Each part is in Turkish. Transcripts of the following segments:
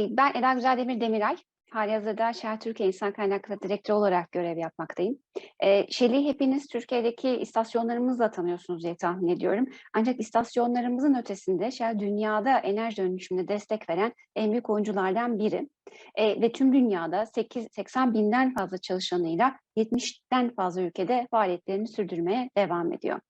Eee, ben Eda Güzeldemir Demiray. Hâlihazırda Shell Türkiye İnsan Kaynakları Direktörü olarak görev yapmaktayım. Eee, Shell'i hepiniz Türkiye'deki istasyonlarımızla tanıyorsunuz diye tahmin ediyorum. Ancak istasyonlarımızın ötesinde Shell dünyada enerji dönüşümüne destek veren en büyük oyunculardan biri. Eee, ve tüm dünyada 8 80 binden fazla çalışanıyla 70'ten fazla ülkede faaliyetlerini sürdürmeye devam ediyor.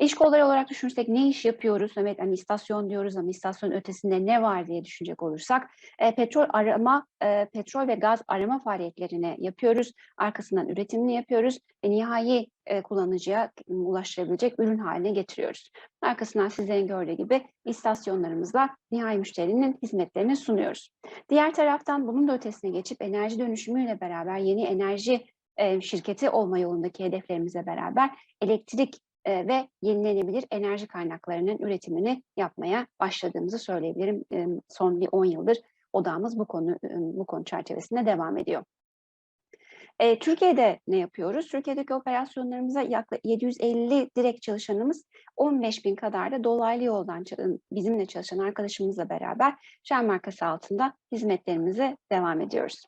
İş kolları olarak düşünürsek ne iş yapıyoruz? Evet, hani istasyon diyoruz ama istasyonun ötesinde ne var diye düşünecek olursak, eee, petrol arama, eee, petrol ve gaz arama faaliyetlerini yapıyoruz. Arkasından üretimini yapıyoruz ve nihai, eee, kullanıcıya ulaştırabilecek ürün haline getiriyoruz. Arkasından sizlerin gördüğü gibi istasyonlarımızla nihai müşterinin hizmetlerini sunuyoruz. Diğer taraftan bunun da ötesine geçip enerji dönüşümüyle beraber yeni enerji, eee, şirketi olma yolundaki hedeflerimizle beraber elektrik, ve yenilenebilir enerji kaynaklarının üretimini yapmaya başladığımızı söyleyebilirim. Son bir 10 yıldır odağımız bu konu, bu konu çerçevesinde devam ediyor. Türkiye'de ne yapıyoruz? Türkiye'deki operasyonlarımıza yakla 750 direkt çalışanımız, 15.000 kadar da dolaylı yoldan bizimle çalışan arkadaşımızla beraber Shell markası altında hizmetlerimize devam ediyoruz.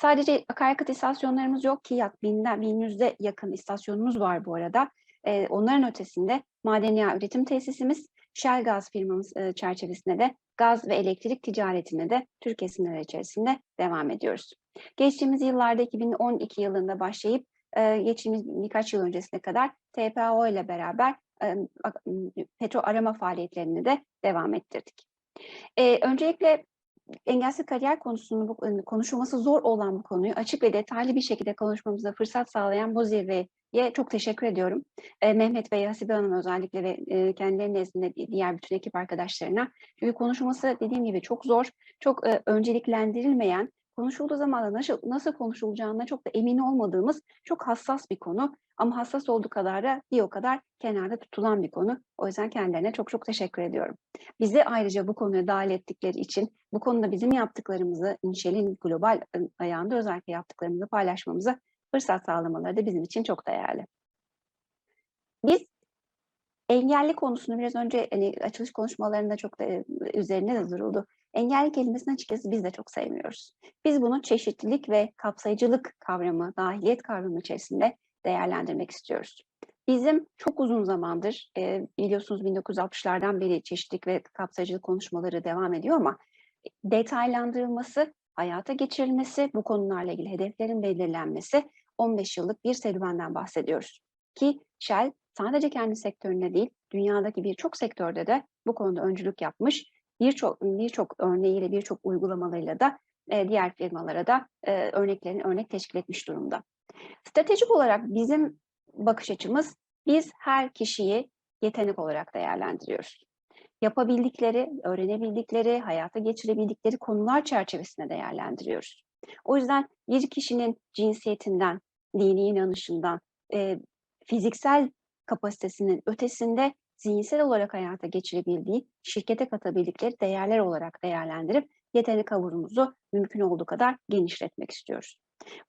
Sadece akaryakıt istasyonlarımız yok ki yak binden 1100'e yakın istasyonumuz var bu arada. Eee, onların ötesinde maden yağı üretim tesisimiz, Shell Gaz firmamız, eee, çerçevesinde de gaz ve elektrik ticaretine de Türkiye sınırları içerisinde devam ediyoruz. Geçtiğimiz yıllarda 2012 yılında başlayıp, eee, geçtiğimiz birkaç yıl öncesine kadar TPAO ile beraber, ımm, petrol arama faaliyetlerini de devam ettirdik. Eee, öncelikle engelsiz kariyer konusunu bu ımm, konuşulması zor olan bu konuyu açık ve detaylı bir şekilde konuşmamıza fırsat sağlayan bu zirveye çok teşekkür ediyorum. Eee, Mehmet Bey, Hasibe Hanım özellikle ve, eee, kendileri nezdinde di diğer bütün ekip arkadaşlarına. Çünkü konuşulması dediğim gibi çok zor, çok, eee, önceliklendirilmeyen, konuşulduğu zaman da naşıl nasıl konuşulacağına çok da emin olmadığımız çok hassas bir konu ama hassas olduğu kadar da bir o kadar kenarda tutulan bir konu. O yüzden kendilerine çok çok teşekkür ediyorum. Bizi ayrıca bu konuya dâhil ettikleri için, bu konuda bizim yaptıklarımızı, Shell'in global, ımm, ayağında özellikle yaptıklarımızı paylaşmamıza fırsat sağlamaları da bizim için çok değerli. Biz engelli konusunu biraz önce, hani, açılış konuşmalarında çok da, eee, üzerinde de duruldu. Engelli kelimesini açıkçası biz de çok sevmiyoruz. Biz bunu çeşitlilik ve kapsayıcılık kavramı, dahiliyet kavramı içerisinde değerlendirmek istiyoruz. Bizim çok uzun zamandır, eee, biliyorsunuz 1960'lardan beri çeşitlilik ve kapsayıcılık konuşmaları devam ediyor ama detaylandırılması, hayata geçirilmesi, bu konularla ilgili hedeflerin belirlenmesi 15 yıllık bir serüvenden bahsediyoruz. Ki Shell sadece kendi sektöründe değil, dünyadaki birçok sektörde de bu konuda öncülük yapmış, birçok birçok örneğiyle, birçok uygulamalarıyla da, eee, diğer firmalara da, eee, örneklerini örnek teşkil etmiş durumda. Stratejik olarak bizim bakış açımız, biz her kişiyi yetenek olarak değerlendiriyoruz. Yapabildikleri, öğrenebildikleri, hayata geçirebildikleri konular çerçevesinde değerlendiriyoruz. O yüzden bir kişinin cinsiyetinden, dini inanışından, eee, fiziksel kapasitesinin ötesinde zihinsel olarak hayata geçirebildiği, şirkete katabildikleri değerler olarak değerlendirip yetenek havuzumuzu mümkün olduğu kadar genişletmek istiyoruz.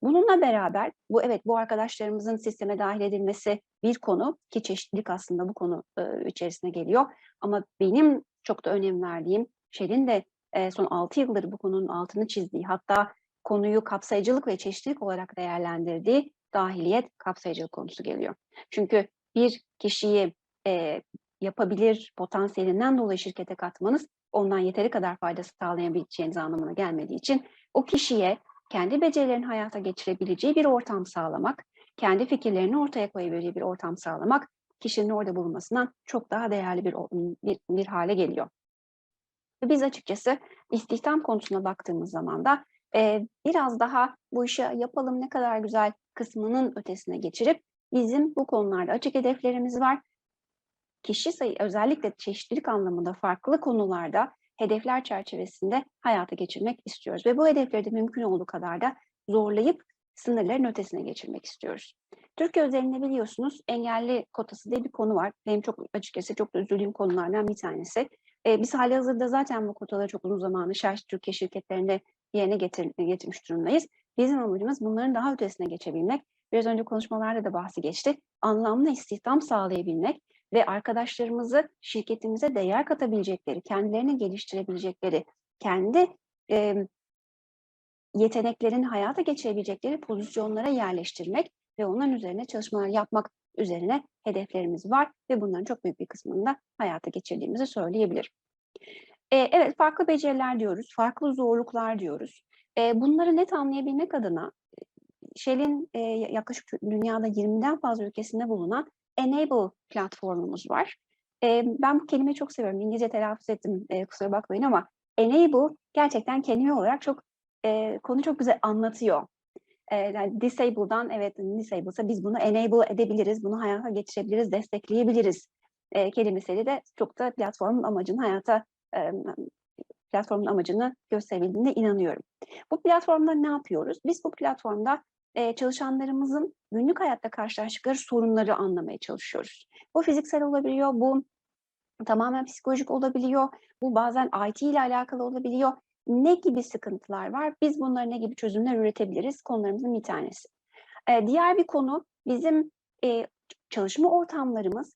Bununla beraber bu evet, bu arkadaşlarımızın sisteme dâhil edilmesi bir konu ki çeşitlilik aslında bu konu, ııı, içerisine geliyor ama benim çok da önem verdiğim, Shell'in de, eee, son 6 yıldır bu konunun altını çizdiği, hatta konuyu kapsayıcılık ve çeşitlilik olarak değerlendirdiği dahiliyet, kapsayıcılık konusu geliyor. Çünkü bir kişiyi, eee, yapabilir potansiyelinden dolayı şirkete katmanız, ondan yeteri kadar fayda sağlayabileceğiniz anlamına gelmediği için o kişiye kendi becerilerini hayata geçirebileceği bir ortam sağlamak, kendi fikirlerini ortaya koyabileceği bir ortam sağlamak, kişinin orada bulunmasından çok daha değerli bir bir bir hâle geliyor. Biz açıkçası istihdam konusuna baktığımız zaman da, eee, biraz daha bu işi yapalım ne kadar güzel kısmının ötesine geçirip bizim bu konularda açık hedeflerimiz var. Kişi sayı özellikle çeşitlilik anlamında farklı konularda hedefler çerçevesinde hayata geçirmek istiyoruz ve bu hedefleri de mümkün olduğu kadar da zorlayıp sınırların ötesine geçirmek istiyoruz. Türkiye özelinde biliyorsunuz engelli kotası diye bir konu var. Benim çok açıkçası çok da üzüldüğüm konulardan bir tanesi. Eee, biz hâlihazırda zaten bu kotaları çok uzun zamandır Shell Türkiye şirketlerinde yerine getir getirmiş durumdayız. Bizim amacımız bunların daha ötesine geçebilmek. Biraz önce konuşmalarda da bahsi geçti. Anlamlı istihdam sağlayabilmek ve arkadaşlarımızı şirketimize değer katabilecekleri, kendilerini geliştirebilecekleri, kendi, emm, yeteneklerin hayata geçirebilecekleri pozisyonlara yerleştirmek ve onların üzerine çalışmalar yapmak üzerine hedeflerimiz var ve bunların çok büyük bir kısmını da hayata geçirdiğimizi söyleyebilirim. E, evet, farklı beceriler diyoruz, farklı zorluklar diyoruz. E, bunları net anlayabilmek adına Shell'in e, yaklaşık dünyada 20'den fazla ülkesinde bulunan Enable platformumuz var. E, ben bu kelimeyi çok seviyorum. İngilizce telaffuz ettim, e, kusura bakmayın ama Enable gerçekten kelime olarak çok e, konu çok güzel anlatıyor. E, yani disable'dan evet disable'sa biz bunu enable edebiliriz, bunu hayata geçirebiliriz, destekleyebiliriz e, kelimesiyle de çok da platformun amacını hayata e, platformun amacını gösterebildiğine inanıyorum. Bu platformda ne yapıyoruz? Biz bu platformda e, çalışanlarımızın günlük hayatta karşılaştıkları sorunları anlamaya çalışıyoruz. Bu fiziksel olabiliyor, bu tamamen psikolojik olabiliyor, bu bazen IT ile alakalı olabiliyor. Ne gibi sıkıntılar var? Biz bunları ne gibi çözümler üretebiliriz? Konularımızın bir tanesi. E, diğer bir konu bizim e, çalışma ortamlarımız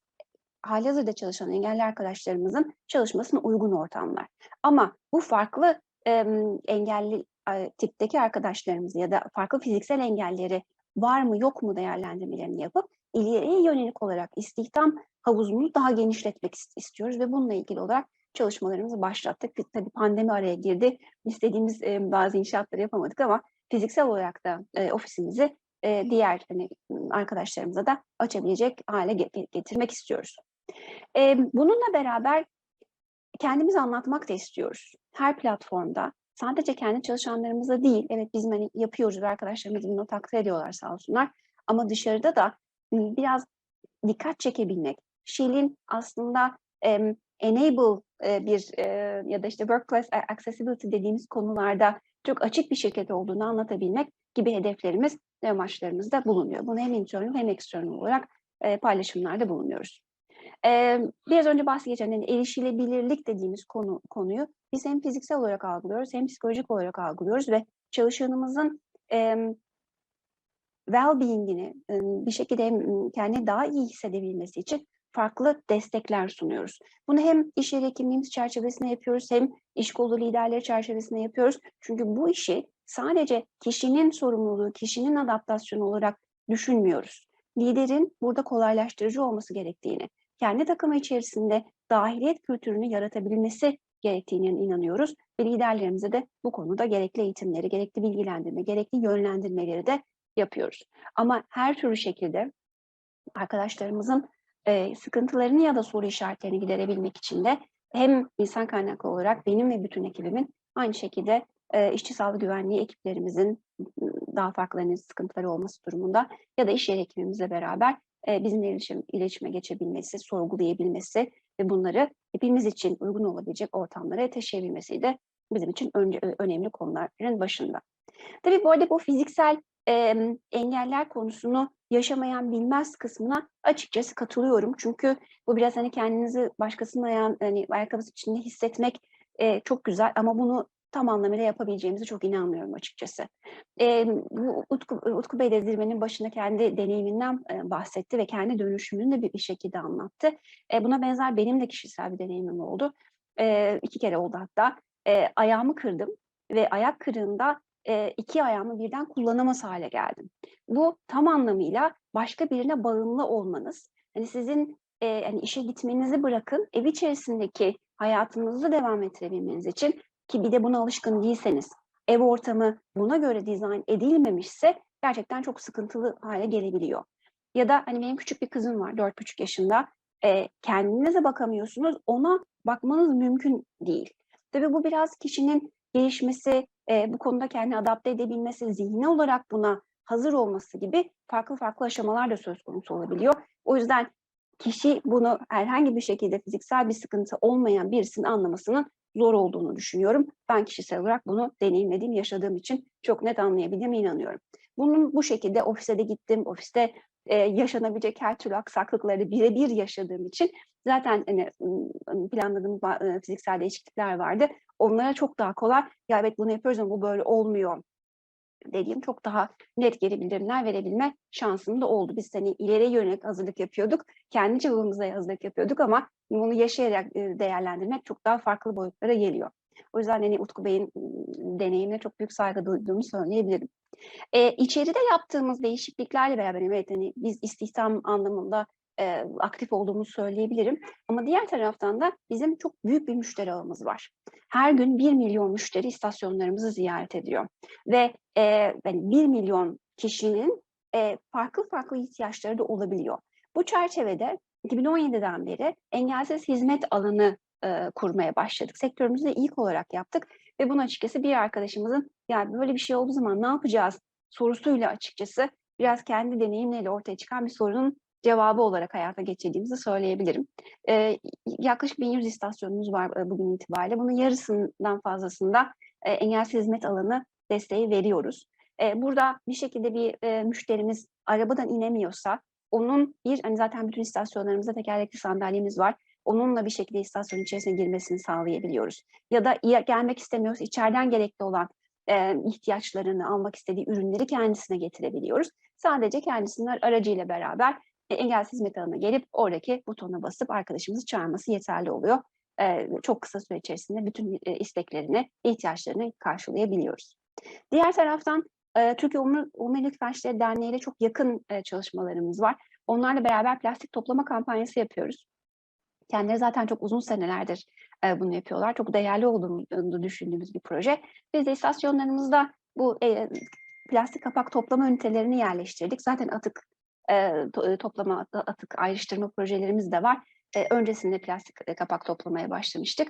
halihazırda çalışan engelli arkadaşlarımızın çalışmasına uygun ortamlar. Ama bu farklı e, engelli tipteki arkadaşlarımızı ya da farklı fiziksel engelleri var mı yok mu değerlendirmelerini yapıp ileriye yönelik olarak istihdam havuzumuzu daha genişletmek istiyoruz ve bununla ilgili olarak çalışmalarımızı başlattık. Tabii pandemi araya girdi. İstediğimiz e, bazı inşaatları yapamadık ama fiziksel olarak da e, ofisimizi e, diğer hani, arkadaşlarımıza da açabilecek hale getirmek istiyoruz. E, bununla beraber kendimizi anlatmak da istiyoruz. Her platformda sadece kendi çalışanlarımıza değil, evet biz hani yapıyoruz ve arkadaşlarımız bunu takdir ediyorlar sağ olsunlar. Ama dışarıda da biraz dikkat çekebilmek, Shell'in aslında e, enable e, bir e, ya da işte workplace accessibility dediğimiz konularda çok açık bir şirket olduğunu anlatabilmek gibi hedeflerimiz ve amaçlarımızda bulunuyor. Bunu hem internal hem external olarak e, paylaşımlarda bulunuyoruz. E, biraz önce bahsedeceğim yani erişilebilirlik dediğimiz konu konuyu biz hem fiziksel olarak algılıyoruz hem psikolojik olarak algılıyoruz ve çalışanımızın e, well-being'ini e, bir şekilde kendini daha iyi hissedebilmesi için farklı destekler sunuyoruz. Bunu hem iş yeri hekimliğimiz çerçevesinde yapıyoruz hem iş kolu liderleri çerçevesinde yapıyoruz. Çünkü bu işi sadece kişinin sorumluluğu, kişinin adaptasyonu olarak düşünmüyoruz. Liderin burada kolaylaştırıcı olması gerektiğini, kendi takımı içerisinde dahiliyet kültürünü yaratabilmesi gerektiğine inanıyoruz ve liderlerimize de bu konuda gerekli eğitimleri, gerekli bilgilendirme, gerekli yönlendirmeleri de yapıyoruz. Ama her türlü şekilde arkadaşlarımızın e, sıkıntılarını ya da soru işaretlerini giderebilmek için de hem insan kaynaklı olarak benim ve bütün ekibimin aynı şekilde e, işçi sağlık güvenliği ekiplerimizin daha farklı sıkıntıları olması durumunda ya da iş yeri ekibimizle beraber e, bizimle iletişim, iletişime geçebilmesi, sorgulayabilmesi ve bunları hepimiz için uygun olabilecek ortamlara taşıyabilmesi de bizim için önce, önemli konuların başında. Tabii bu arada bu fiziksel e, engeller konusunu yaşamayan bilmez kısmına açıkçası katılıyorum. Çünkü bu biraz hani kendinizi başkasının ayağın, hani ayakkabısı içinde hissetmek e, çok güzel ama bunu tam anlamıyla yapabileceğimize çok inanmıyorum açıkçası. E, bu Utku, Utku Bey de zirvenin başında kendi deneyiminden e, bahsetti ve kendi dönüşümünü de bir, bir şekilde anlattı. E, buna benzer benim de kişisel bir deneyimim oldu. E, iki kere oldu hatta. E, ayağımı kırdım ve ayak kırığında e, iki ayağımı birden kullanamaz hale geldim. Bu tam anlamıyla başka birine bağımlı olmanız. Hani sizin e, yani işe gitmenizi bırakın, ev içerisindeki hayatınızı devam ettirebilmeniz için ki bir de buna alışkın değilseniz, ev ortamı buna göre dizayn edilmemişse gerçekten çok sıkıntılı hale gelebiliyor. Ya da hani benim küçük bir kızım var, dört buçuk yaşında. E, kendinize bakamıyorsunuz, ona bakmanız mümkün değil. Tabii bu biraz kişinin gelişmesi, e, bu konuda kendini adapte edebilmesi, zihni olarak buna hazır olması gibi farklı farklı aşamalar da söz konusu olabiliyor. O yüzden kişi bunu herhangi bir şekilde fiziksel bir sıkıntı olmayan birisinin anlamasının zor olduğunu düşünüyorum. Ben kişisel olarak bunu deneyimlediğim, yaşadığım için çok net anlayabildiğime inanıyorum. Bunun bu şekilde ofise de gittim, ofiste e, yaşanabilecek her türlü aksaklıkları birebir yaşadığım için zaten hani, planladığım e, fiziksel değişiklikler vardı. Onlara çok daha kolay, ya evet bunu yapıyoruz ama bu böyle olmuyor dediğim çok daha net geri bildirimler verebilme şansım da oldu. Biz hani ileriye yönelik hazırlık yapıyorduk. Kendi çabamızla hazırlık yapıyorduk ama bunu yaşayarak değerlendirmek çok daha farklı boyutlara geliyor. O yüzden hani Utku Bey'in ımm, deneyimine çok büyük saygı duyduğumu söyleyebilirim. Eee, içeride yaptığımız değişikliklerle beraber evet, hani, biz istihdam anlamında, eee, aktif olduğumuzu söyleyebilirim ama diğer taraftan da bizim çok büyük bir müşteri ağımız var. Her gün 1.000.000 müşteri istasyonlarımızı ziyaret ediyor ve, eee, hani, 1.000.000 kişinin, eee, farklı farklı ihtiyaçları da olabiliyor. Bu çerçevede 2017'den beri engelsiz hizmet alanı, eee, kurmaya başladık. Sektörümüzde ilk olarak yaptık ve bunu açıkçası bir arkadaşımızın "Ya, böyle bir şey olduğu zaman ne yapacağız?" sorusuyla açıkçası biraz kendi deneyimleriyle ortaya çıkan bir sorunun cevabı olarak hayata geçirdiğimizi söyleyebilirim. Eee, yaklaşık 1.100 istasyonumuz var, eee, bugün itibariyle. Bunun yarısından fazlasında, eee, engelsiz hizmet alanı desteği veriyoruz. Eee, burada bir şekilde bir, eee, müşterimiz arabadan inemiyorsa onun bir, hani, zaten bütün istasyonlarımızda tekerlekli sandalyemiz var. Onunla bir şekilde istasyonun içerisine girmesini sağlayabiliyoruz. Ya da gelmek istemiyorsa içeriden gerekli olan, eee, ihtiyaçlarını, almak istediği ürünleri kendisine getirebiliyoruz. Sadece kendisinin aracıyla beraber, engelsiz hizmet gelip oradaki butona basıp arkadaşımızı çağırması yeterli oluyor. Eee, çok kısa süre içerisinde bütün, eee, isteklerini, ihtiyaçlarını karşılayabiliyoruz. Diğer taraftan, Türkiye Omur Omurilik Felçleri Derneği ile çok yakın, çalışmalarımız var. Onlarla beraber plastik toplama kampanyası yapıyoruz. Kendileri zaten çok uzun senelerdir, bunu yapıyorlar. Çok değerli olduğunu düşündüğümüz bir proje. Biz de istasyonlarımızda bu, plastik kapak toplama ünitelerini yerleştirdik. Zaten atık, toplama, atık ayrıştırma projelerimiz de var. Öncesinde plastik, kapak toplamaya başlamıştık.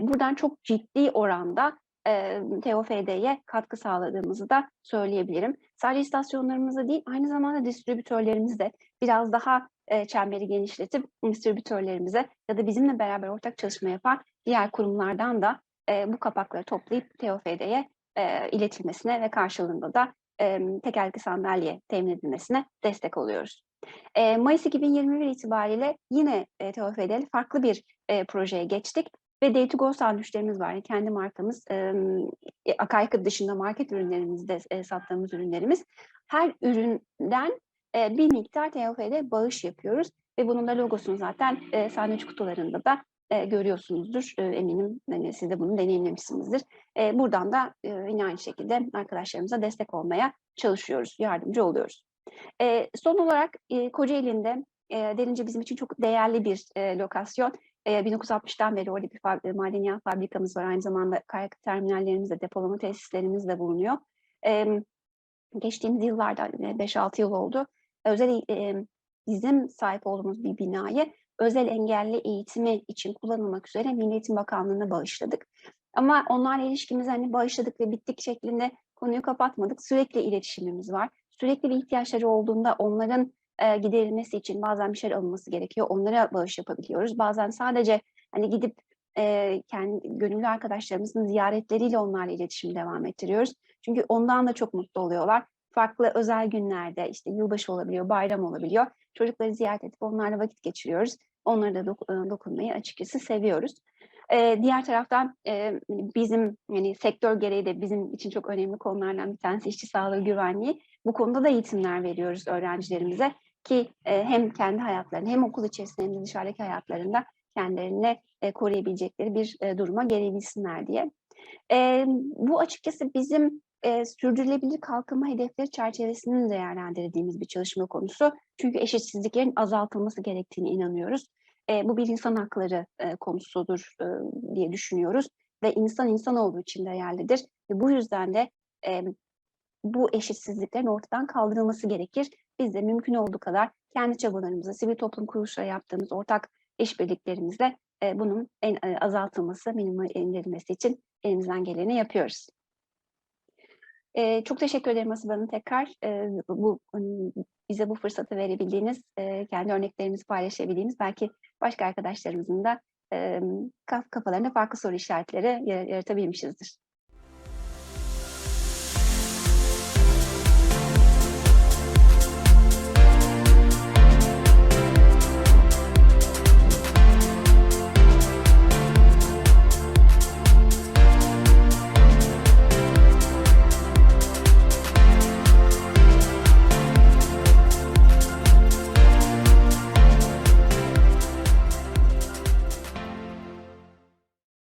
Buradan çok ciddi oranda, eee, TOFD'ye katkı sağladığımızı da söyleyebilirim. Sadece istasyonlarımızda değil, aynı zamanda distribütörlerimiz de biraz daha, çemberi genişletip distribütörlerimize ya da bizimle beraber ortak çalışma yapan diğer kurumlardan da, bu kapakları toplayıp TOFD'ye, iletilmesine ve karşılığında da, emm, tekerlekli sandalye temin edilmesine destek oluyoruz. Eee, Mayıs 2021 itibariyle yine, eee, TOFD'li farklı bir, eee, projeye geçtik ve Day2Go sandviçlerimiz var. Yani kendi markamız, eee, akaryakıt dışında market ürünlerimizde, eee, sattığımız ürünlerimiz. Her üründen, eee, bir miktar TOFD bağış yapıyoruz ve bunun da logosunu zaten, eee, sandviç kutularında da, eee, görüyorsunuzdur. Eee, eminim, hani, siz de bunu deneyimlemişsinizdir. Eee, buradan da, eee, yine aynı şekilde arkadaşlarımıza destek olmaya çalışıyoruz, yardımcı oluyoruz. Eee, son olarak, eee, Kocaeli'nde, eee, Derince bizim için çok değerli bir, eee, lokasyon. Eee, 1960'tan beri orada bir fab madeniyat fabrikamız var. Aynı zamanda akaryakıt terminallerimiz de, depolama tesislerimiz de bulunuyor. Emm, geçtiğimiz yıllarda, eee, 5-6 yıl oldu. Özel, emm, bizim sahip olduğumuz bir binayı özel engelli eğitimi için kullanılmak üzere Milli Eğitim Bakanlığı'na bağışladık. Ama onlarla ilişkimiz, hani, bağışladık ve bittik şeklinde konuyu kapatmadık. Sürekli iletişimimiz var. Sürekli bir ihtiyaçları olduğunda onların, eee, giderilmesi için bazen bir şeyler alınması gerekiyor. Onlara bağış yapabiliyoruz. Bazen sadece, hani, gidip, eee, kendi gönüllü arkadaşlarımızın ziyaretleriyle onlarla iletişimi devam ettiriyoruz. Çünkü ondan da çok mutlu oluyorlar. Farklı özel günlerde, işte, yılbaşı olabiliyor, bayram olabiliyor. Çocukları ziyaret edip onlarla vakit geçiriyoruz. Onlara da dok eee, dokunmayı açıkçası seviyoruz. Eee, diğer taraftan, eee, bizim, hani, sektör gereği de bizim için çok önemli konulardan bir tanesi işçi sağlığı güvenliği. Bu konuda da eğitimler veriyoruz öğrencilerimize ki, eee, hem kendi hayatlarını hem okul içerisinde hem de dışarıdaki hayatlarında kendilerini, eee, koruyabilecekleri bir, eee, duruma gelebilsinler diye. Emm, bu açıkçası bizim, eee, sürdürülebilir kalkınma hedefleri çerçevesinde değerlendirdiğimiz bir çalışma konusu. Çünkü eşitsizliklerin azaltılması gerektiğine inanıyoruz. Eee, bu bir insan hakları, eee, konusudur, ııı, diye düşünüyoruz ve insan insan olduğu için değerlidir ve bu yüzden de, emm, bu eşitsizliklerin ortadan kaldırılması gerekir. Biz de mümkün olduğu kadar kendi çabalarımızla, sivil toplum kuruluşlarıyla yaptığımız ortak işbirliklerimizle, eee, bunun en eee, azaltılması, minimuma indirilmesi için elimizden geleni yapıyoruz. Eee, çok teşekkür ederim Hasip Hanım tekrar. Eee, bu, ımm, bize bu fırsatı verebildiğiniz, eee, kendi örneklerimizi paylaşabildiğimiz, belki başka arkadaşlarımızın da, kaf kafalarında farklı soru işaretleri ya yaratabilmişizdir.